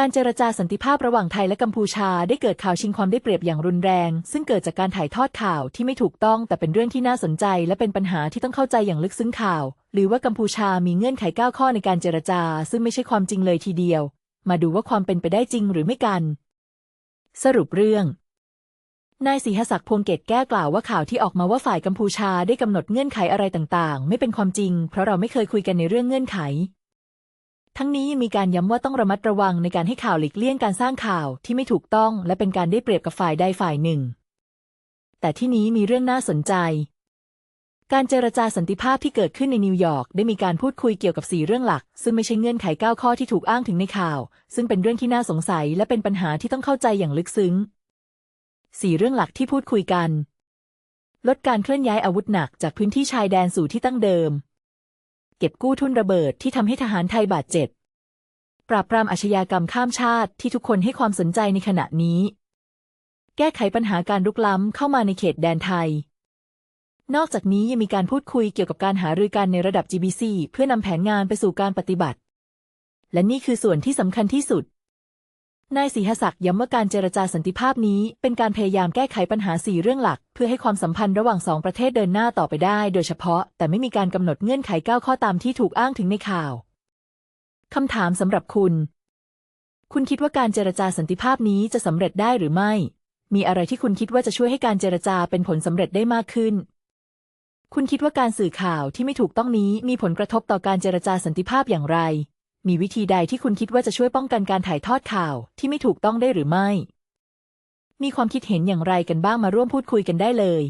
การเจรจาสันติภาพระหว่างไทยและกัมพูชาได้เกิดข่าวชิงความได้เปรียบอย่างรุนแรง ซึ่งเกิดจากการถ่ายทอดข่าวที่ไม่ถูกต้อง แต่เป็นเรื่องที่น่าสนใจ และเป็นปัญหาที่ต้องเข้าใจอย่างลึกซึ้งข่าว หรือว่ากัมพูชามีเงื่อนไข9ข้อในการเจรจา ซึ่งไม่ใช่ความจริงเลยทีเดียว มาดูว่าความเป็นไปได้จริงหรือไม่กัน สรุปเรื่องนายศรีหศักดิ์พวงเกตแก้กล่าวว่าข่าวที่ออกมาว่าฝ่ายกัมพูชาได้กำหนดเงื่อนไขอะไรต่างๆ ไม่เป็นความจริง เพราะเราไม่เคยคุยกันในเรื่องเงื่อนไข ทั้งนี้ยังมีการย้ำว่าต้องระมัดระวังในการให้ข่าวหลีกเลี่ยงการสร้างข่าวที่ไม่ถูกต้อง และเป็นการได้เปรียบกับฝ่ายใดฝ่ายหนึ่ง แต่ที่นี้มีเรื่องน่าสนใจ การเจรจาสันติภาพที่เกิดขึ้นในนิวยอร์กได้มีการพูดคุยเกี่ยวกับสี่เรื่องหลัก ซึ่งไม่ใช่เงื่อนไขเก้าข้อที่ถูกอ้างถึงในข่าว ซึ่งเป็นเรื่องที่น่าสงสัยและเป็นปัญหาที่ต้องเข้าใจอย่างลึกซึ้งสี่เรื่องหลักที่พูดคุยกัน ลดการเคลื่อนย้ายอาวุธหนักจากพื้นที่ชายแดนสู่ที่ตั้งเดิม เก็บกู้ทุนระเบิดที่ทำให้ทหารไทยบาดเจ็บ ปราบปรามอาชญากรรมข้ามชาติที่ทุกคนให้ความสนใจในขณะนี้ แก้ไขปัญหาการลุกล้ำเข้ามาในเขตแดนไทย นอกจากนี้ยังมีการพูดคุยเกี่ยวกับการหารือกันในระดับ GBC เพื่อนำแผนงานไปสู่การปฏิบัติ และนี่คือส่วนที่สำคัญที่สุด นายศรีหศักดิ์ย้ำว่าการเจรจาสันติภาพนี้ เป็นการพยายามแก้ไขปัญหาสี่เรื่องหลัก เพื่อให้ความสัมพันธ์ระหว่างสองประเทศเดินหน้าต่อไปได้ โดยเฉพาะ แต่ไม่มีการกำหนดเงื่อนไขเก้าข้อตามที่ถูกอ้างถึงในข่าวคำถามสำหรับคุณ คุณคิดว่าการเจรจาสันติภาพนี้จะสำเร็จได้หรือไม่ มีอะไรที่คุณคิดว่าจะช่วยให้การเจรจาเป็นผลสำเร็จได้มากขึ้น คุณคิดว่าการสื่อข่าวที่ไม่ถูกต้องนี้มีผลกระทบต่อการเจรจาสันติภาพอย่างไร มีวิธีใดที่คุณคิดว่าจะช่วยป้องกันการถ่ายทอดข่าวที่ไม่ถูกต้องได้หรือไม่ มีความคิดเห็นอย่างไรกันบ้างมาร่วมพูดคุยกันได้เลย